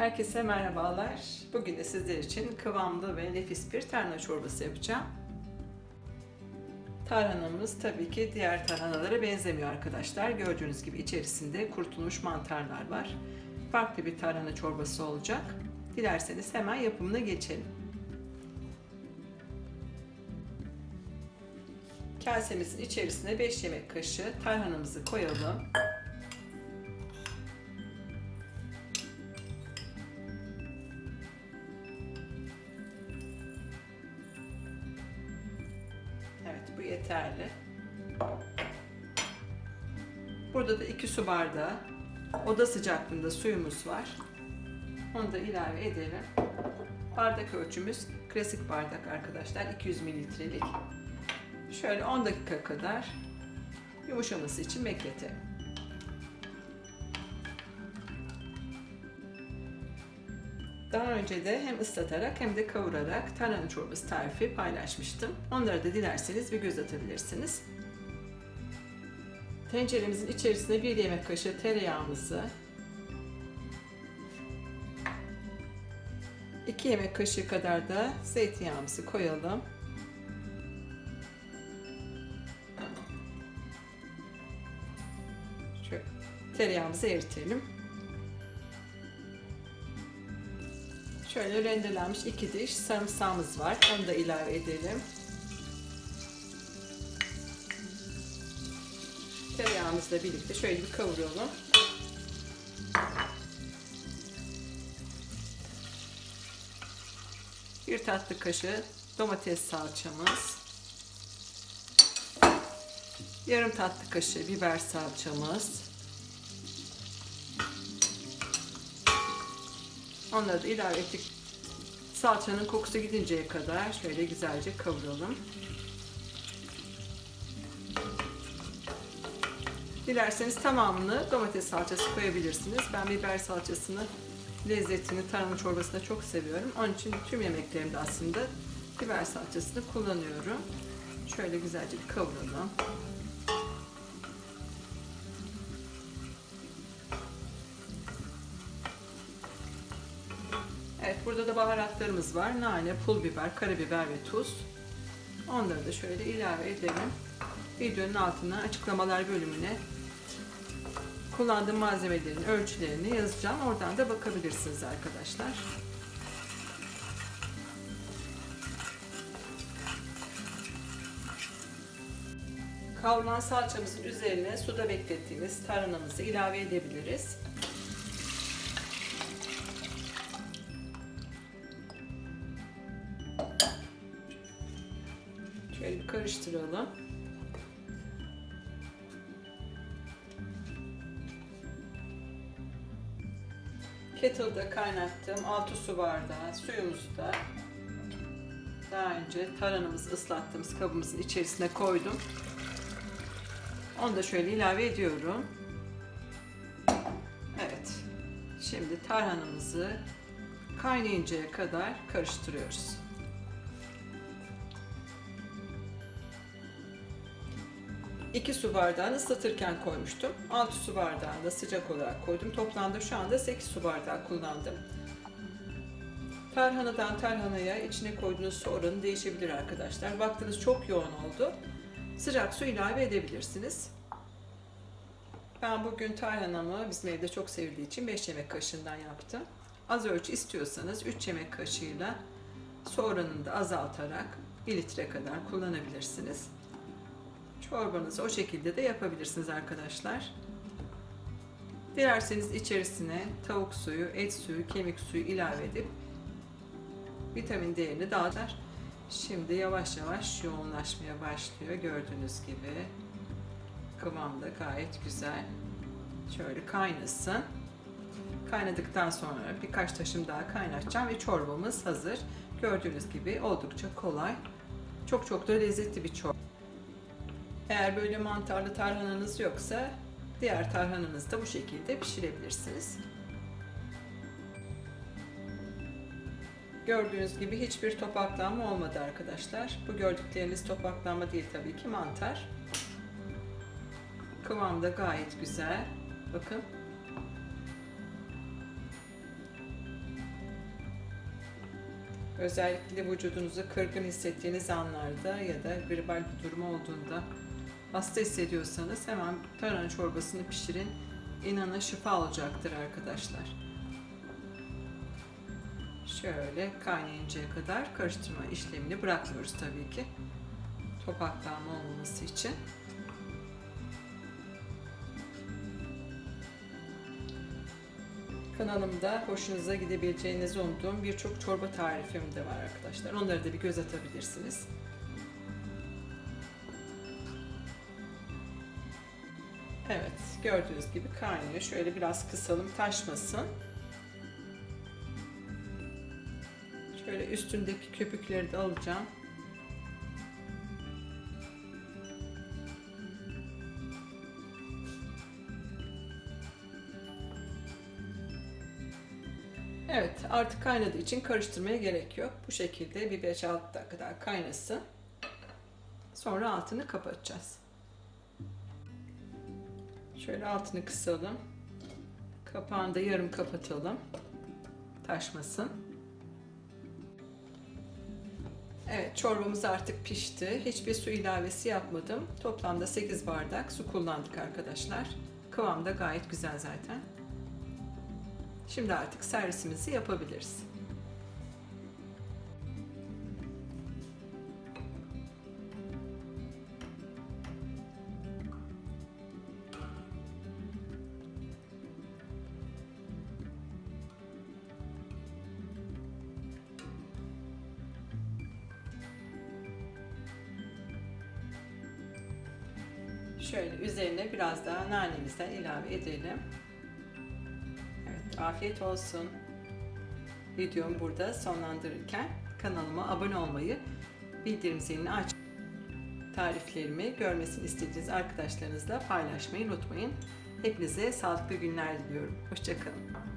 Herkese merhabalar. Bugün de sizler için kıvamlı ve nefis bir tarhana çorbası yapacağım. Tarhanamız tabii ki diğer tarhanalara benzemiyor arkadaşlar. Gördüğünüz gibi içerisinde kurutulmuş mantarlar var. Farklı bir tarhana çorbası olacak. Dilerseniz hemen yapımına geçelim. Kasemizin içerisine 5 yemek kaşığı tarhanamızı koyalım. Bu yeterli. Burada da 2 su bardağı oda sıcaklığında suyumuz var. Onu da ilave edelim. Bardak ölçümüz klasik bardak arkadaşlar 200 mililitrelik. Şöyle 10 dakika kadar yumuşaması için bekletelim. Daha önce de hem ıslatarak hem de kavurarak tarhana çorbası tarifi paylaşmıştım. Onlara da dilerseniz bir göz atabilirsiniz. Tenceremizin içerisine bir yemek kaşığı tereyağımızı, 2 yemek kaşığı kadar da zeytinyağımızı koyalım. Tereyağımızı eritelim. Şöyle rendelenmiş iki diş sarımsağımız var. Onu da ilave edelim. Tereyağımızla birlikte şöyle bir kavuralım. Bir tatlı kaşığı domates salçamız. Yarım tatlı kaşığı biber salçamız. Onları da ilave ettik. Salçanın kokusu gidinceye kadar şöyle güzelce kavuralım. Dilerseniz tamamını domates salçası koyabilirsiniz. Ben biber salçasını lezzetini tarhana çorbasında çok seviyorum. Onun için tüm yemeklerimde aslında biber salçasını kullanıyorum. Şöyle güzelce bir kavuralım. Burada da baharatlarımız var. Nane, pul biber, karabiber ve tuz. Onları da şöyle ilave edelim. Videonun altına açıklamalar bölümüne kullandığım malzemelerin ölçülerini yazacağım. Oradan da bakabilirsiniz arkadaşlar. Kavrulan salçamızın üzerine suda beklettiğimiz tarhanamızı ilave edebiliriz. Karıştıralım. Kettle'da kaynattığım 6 su bardağı suyumuzu da daha önce tarhanamızı ıslattığımız kabımızın içerisine koydum. Onu da şöyle ilave ediyorum. Evet. Şimdi tarhanamızı kaynayıncaya kadar karıştırıyoruz. İki su bardağını ıslatırken koymuştum. 6 su bardağını da sıcak olarak koydum. Toplamda şu anda 8 su bardağı kullandım. Tarhanadan tarhanaya içine koyduğunuz su oranı değişebilir arkadaşlar. Baktınız çok yoğun oldu. Sıcak su ilave edebilirsiniz. Ben bugün tarhanamı bizim evde çok sevildiği için 5 yemek kaşığından yaptım. Az ölçü istiyorsanız 3 yemek kaşığıyla su oranını da azaltarak 1 litre kadar kullanabilirsiniz. Çorbanızı o şekilde de yapabilirsiniz arkadaşlar. Dilerseniz içerisine tavuk suyu, et suyu, kemik suyu ilave edip vitamin değerini dağıtar. Şimdi yavaş yavaş yoğunlaşmaya başlıyor. Gördüğünüz gibi kıvam da gayet güzel. Şöyle kaynasın. Kaynadıktan sonra birkaç taşım daha kaynatacağım ve çorbamız hazır. Gördüğünüz gibi oldukça kolay. Çok çok da lezzetli bir çorba. Eğer böyle mantarlı tarhananız yoksa diğer tarhananızı da bu şekilde pişirebilirsiniz. Gördüğünüz gibi hiçbir topaklanma olmadı arkadaşlar. Bu gördükleriniz topaklanma değil tabii ki mantar. Kıvam da gayet güzel. Bakın. Özellikle vücudunuzu kırgın hissettiğiniz anlarda ya da gribal bir durum olduğunda hasta hissediyorsanız hemen tarhana çorbasını pişirin. İnanın şifa olacaktır arkadaşlar. Şöyle kaynayıncaya kadar karıştırma işlemini bırakmıyoruz tabii ki. Topaklanma olmaması için. Kanalımda hoşunuza gidebileceğinizi umduğum birçok çorba tarifim de var arkadaşlar. Onları da bir göz atabilirsiniz. Evet, gördüğünüz gibi kaynıyor. Şöyle biraz kısalım, taşmasın. Şöyle üstündeki köpükleri de alacağım. Evet, artık kaynadığı için karıştırmaya gerek yok. Bu şekilde bir 5-6 dakika kaynasın. Sonra altını kapatacağız. Şöyle altını kısalım. Kapağını da yarım kapatalım. Taşmasın. Evet, çorbamız artık pişti. Hiçbir su ilavesi yapmadım. Toplamda 8 bardak su kullandık arkadaşlar. Kıvam da gayet güzel zaten. Şimdi artık servisimizi yapabiliriz. Şöyle üzerine biraz daha nanemizden ilave edelim. Afiyet olsun. Videomu burada sonlandırırken kanalıma abone olmayı, bildirim zilini aç. Tariflerimi görmesini istediğiniz arkadaşlarınızla paylaşmayı unutmayın. Hepinize sağlıklı günler diliyorum. Hoşçakalın.